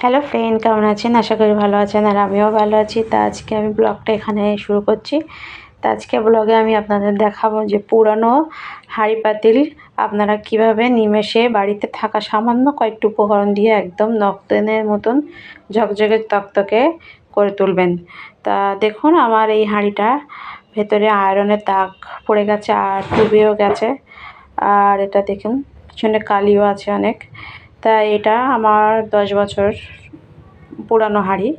Hello friend কেমন আছেন? আশা করি ভালো আছেন আর আমিও ভালো আছি। তা আজকে আমি ব্লগটা এখানে শুরু করছি। তা আজকে ব্লগে আমি আপনাদের দেখাবো যে পুরানো হাঁড়ি পাতিল আপনারা কীভাবে নিমেষে বাড়িতে থাকা সামান্য কয়েকটি উপকরণ দিয়ে একদম নক্তেনের মতন ঝকঝকে তকতকে করে তুলবেন। তা দেখুন, আমার এই হাঁড়িটা ভেতরে আয়রনের দাগ পড়ে গেছে আর ডুবেও গেছে। আর এটা দেখুন, পিছনে কালিও আছে অনেক। তা এটা আমার দশ বছর পুরানো হাঁড়ি।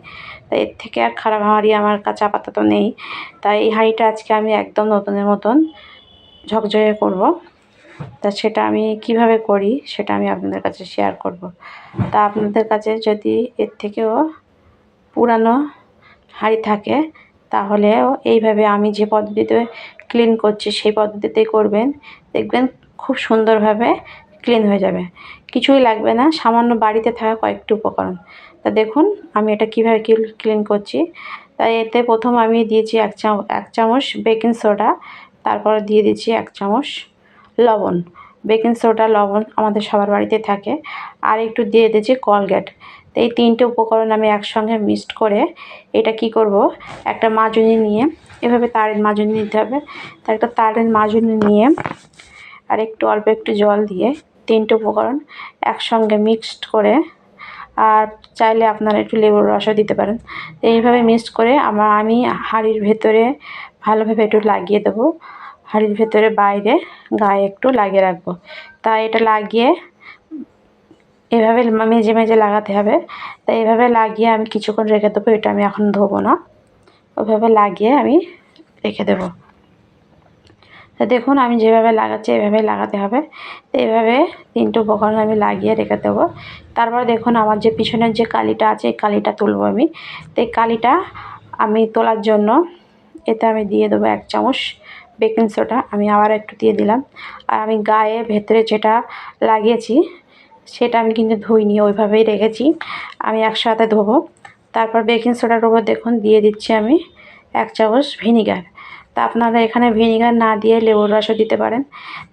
তা এর থেকে আর খারাপ হাঁড়ি আমার কাছে আপাতত নেই। তাই এই হাঁড়িটা আজকে আমি একদম নতুনের মতন ঝকঝকে করব। তা সেটা আমি কীভাবে করি সেটা আমি আপনাদের কাছে শেয়ার করব। তা আপনাদের কাছে যদি এর থেকেও পুরানো হাঁড়ি থাকে তাহলেও এইভাবে আমি যে পদ্ধতিতে ক্লিন করছি সেই পদ্ধতিতেই করবেন। দেখবেন খুব সুন্দরভাবে ক্লিন হয়ে যাবে। কিছুই লাগবে না, সামান্য বাড়িতে থাকা কয়েকটি উপকরণ। তা দেখুন, আমি এটা কীভাবে ক্লিন করছি। তাই এতে প্রথম আমি দিয়েছি এক চামচ এক চামচ বেকিং সোডা তারপর দিয়ে দিচ্ছি এক চামচ লবণ। বেকিং সোডা লবণ আমাদের সবার বাড়িতে থাকে। আর একটু দিয়ে দিয়েছি কলগেট তো এই তিনটে উপকরণ আমি একসঙ্গে মিক্সড করে এটা কি করব? একটা মাজুনি নিয়ে, এভাবে তারের মাজুনি নিতে হবে। তার একটা তারের মাজুনি নিয়ে আর একটু অল্প একটু জল দিয়ে তিনটে উপকরণ একসঙ্গে মিক্সড করে আর চাইলে আপনারা একটু লেবুর রসও দিতে পারেন। এইভাবে মিক্সড করে আমার, আমি হাঁড়ির ভেতরে ভালোভাবে একটু লাগিয়ে দেবো। হাঁড়ির ভেতরে বাইরে গায়ে একটু লাগিয়ে রাখব। তাই এটা লাগিয়ে এভাবে মেজে মেজে লাগাতে হবে। তাই এভাবে লাগিয়ে আমি কিছুক্ষণ রেখে দেবো, এটা আমি এখন ধোবো না। ওইভাবে লাগিয়ে আমি রেখে দেবো। দেখুন, আমি যেভাবে লাগাচ্ছি এভাবে লাগাতে হবে। তো এইভাবে তিনটে উপকরণ আমি লাগিয়ে রেখে দেবো। তারপর দেখুন, আমার যে পিছনের যে কালিটা আছে, এই কালিটা তুলবো আমি। তো এই কালিটা আমি তোলার জন্য এতে আমি দিয়ে দেবো এক চামচ বেকিং সোডা। আমি আবার একটু দিয়ে দিলাম। আর আমি গায়ে ভেতরে যেটা লাগিয়েছি, সেটা আমি কিন্তু ধুইনি, ওইভাবেই রেখেছি। আমি একসাথে ধোবো। তারপর বেকিং সোডার উপর দেখুন, দিয়ে দিচ্ছি আমি এক চামচ ভিনিগার। তা আপনারা এখানে ভিনিগার না দিয়ে লেবুর রসও দিতে পারেন।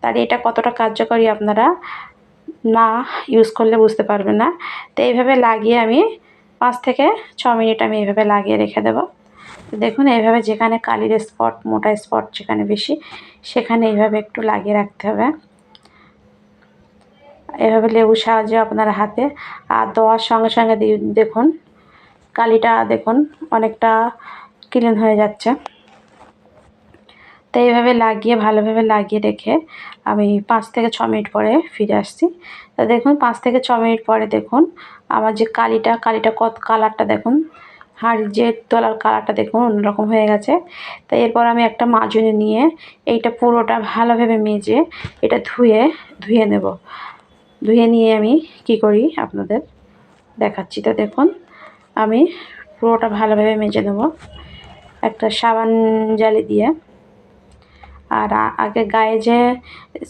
তাহলে এটা কতটা কার্যকরী আপনারা না ইউজ করলে বুঝতে পারবেন না। তো এইভাবে লাগিয়ে আমি পাঁচ থেকে ছ মিনিট আমি এইভাবে লাগিয়ে রেখে দেবো। দেখুন, এইভাবে যেখানে কালির স্পট মোটা স্পট যেখানে বেশি, সেখানে এইভাবে একটু লাগিয়ে রাখতে হবে। এভাবে লেবুর সাহায্যে আপনার হাতে। আর দেওয়ার সঙ্গে সঙ্গে দেখুন, কালিটা দেখুন, অনেকটা ক্লিন হয়ে যাচ্ছে। তো এইভাবে লাগিয়ে, ভালোভাবে লাগিয়ে রেখে আমি পাঁচ থেকে ছ মিনিট পরে ফিরে আসছি। তো দেখুন, পাঁচ থেকে ছ মিনিট পরে দেখুন, আমার যে কালিটা কালিটা কত কালারটা দেখুন, হাঁড়ির যে তোলার কালারটা দেখুন, অন্যরকম হয়ে গেছে। তো এরপর আমি একটা মাজুনি নিয়ে এইটা পুরোটা ভালোভাবে মেজে এটা ধুয়ে ধুয়ে নেব। ধুয়ে নিয়ে আমি কি করি আপনাদের দেখাচ্ছি। তো দেখুন, আমি পুরোটা ভালোভাবে মেজে নেব। একটা সাবান জালি দিয়ে আর আগে গায়ে যে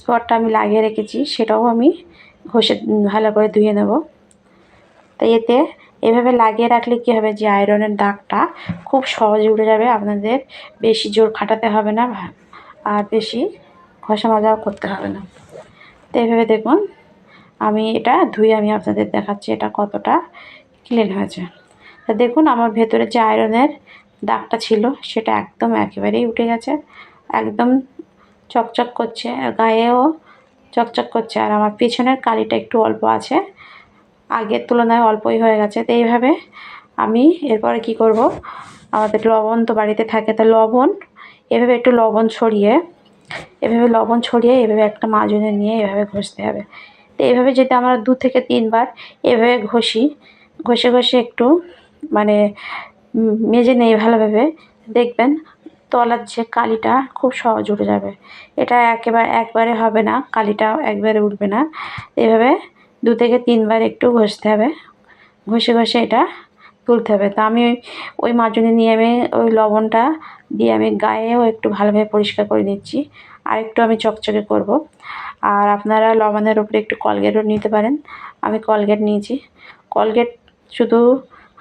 স্পটটা আমি লাগিয়ে রেখেছি, সেটাও আমি ঘষে ভালো করে ধুয়ে নেব। তাই এতে এভাবে লাগিয়ে রাখলে কী হবে যে আয়রনের দাগটা খুব সহজে উঠে যাবে, আপনাদের বেশি জোর খাটাতে হবে না আর বেশি ঘষা মাজাও করতে হবে না। তো এভাবে দেখুন, আমি এটা ধুয়ে আমি আপনাদের দেখাচ্ছি এটা কতটা ক্লিন হয়েছে। তা দেখুন, আমার ভেতরে যে আয়রনের দাগটা ছিল, সেটা একদম একেবারেই উঠে গেছে, একদম চকচক করছে, গায়েও চকচক করছে। আর আমার পিছনের কালিটা একটু অল্প আছে, আগের তুলনায় অল্পই হয়ে গেছে। তো এইভাবে আমি এরপরে কি করব? আমাদের লবণ তো বাড়িতে থাকে, তো লবণ, এভাবে একটু লবণ ছড়িয়ে, এভাবে লবণ ছড়িয়ে, এভাবে একটা মাজনে নিয়ে এভাবে ঘষতে হবে। তো এইভাবে যদি আমরা দু থেকে তিনবার এভাবে ঘষি, ঘষে ঘষে একটু মানে মেজে নেই ভালোভাবে, দেখবেন তলার যে কালিটা, খুব সহজ উঠে যাবে। এটা একেবারে, একবারে হবে না কালিটা একবারে উঠবে না। এভাবে দু থেকে তিনবার একটু ঘষতে হবে। ঘষে ঘষে এটা তুলতে হবে। তো আমি ওই মাজনি নিয়ে আমি ওই লবণটা দিয়ে আমি গায়েও একটু ভালোভাবে পরিষ্কার করে নিচ্ছি। আর একটু আমি চকচকে করব। আর আপনারা লবণের উপরে একটু কলগেটও নিতে পারেন। আমি কলগেট নিয়েছি। কলগেট শুধু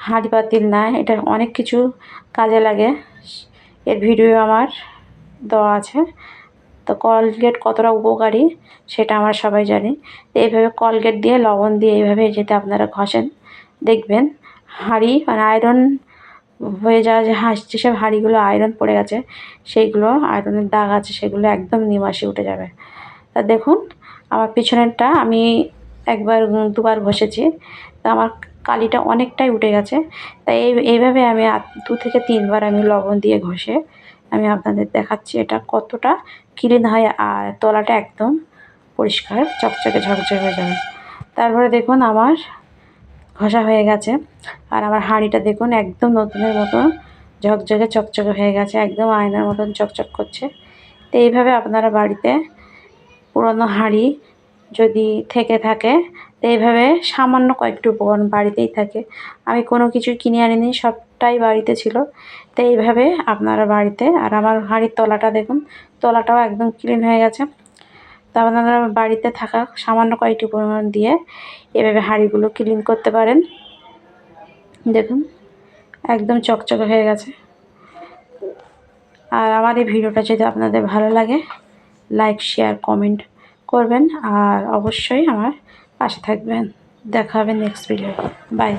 হাঁড়ি পাতিল না, এটা অনেক কিছু কাজে লাগে। এর ভিডিও আমার দেওয়া আছে। তো কলগেট কতটা উপকারী সেটা আমরা সবাই জানি। তো এইভাবে কলগেট দিয়ে, লবণ দিয়ে এইভাবে যেতে আপনারা ঘষেন, দেখবেন হাঁড়ি মানে আয়রন হয়ে যাওয়া যে হাঁস, যেসব হাঁড়িগুলো আয়রন পড়ে গেছে, সেইগুলো আয়রনের দাগ আছে, সেগুলো একদম নিমাসে উঠে যাবে। তা দেখুন, আমার পিছনেরটা আমি একবার, দুবার ঘষেছি। তা আমার কালিটা অনেকটাই উঠে গেছে। তাই এই, এইভাবে আমি দু থেকে তিনবার আমি লবণ দিয়ে ঘষে আমি আপনাদের দেখাচ্ছি এটা কতটা ক্লিন হয় আর তলাটা একদম পরিষ্কার, চকচকে ঝকঝকে হয়ে যাবে। তারপরে দেখুন আমার ঘষা হয়ে গেছে আর আমার হাঁড়িটা দেখুন একদম নতুনের মতো ঝকঝকে চকচকে হয়ে গেছে, একদম আয়নার মতন চকচক করছে। তো এইভাবে আপনারা বাড়িতে পুরনো হাঁড়ি যদি থেকে থাকে, তো এইভাবে সামান্য কয়েকটি উপকরণ বাড়িতেই থাকে। আমি কোনো কিছু কিনে আনিনি, সবটাই বাড়িতে ছিল। তো এইভাবে আপনারা বাড়িতে, আর আমার হাঁড়ির তলাটা দেখুন, তলাটাও একদম ক্লিন হয়ে গেছে। তো আপনারা বাড়িতে থাকা সামান্য কয়েকটি উপকরণ দিয়ে এভাবে হাঁড়িগুলো ক্লিন করতে পারেন। দেখুন, একদম চকচকে হয়ে গেছে। আর আমার এই ভিডিওটা যদি আপনাদের ভালো লাগে লাইক শেয়ার কমেন্ট করবেন আর অবশ্যই আমার পাশে থাকবেন। দেখা হবে নেক্সট ভিডিও বাই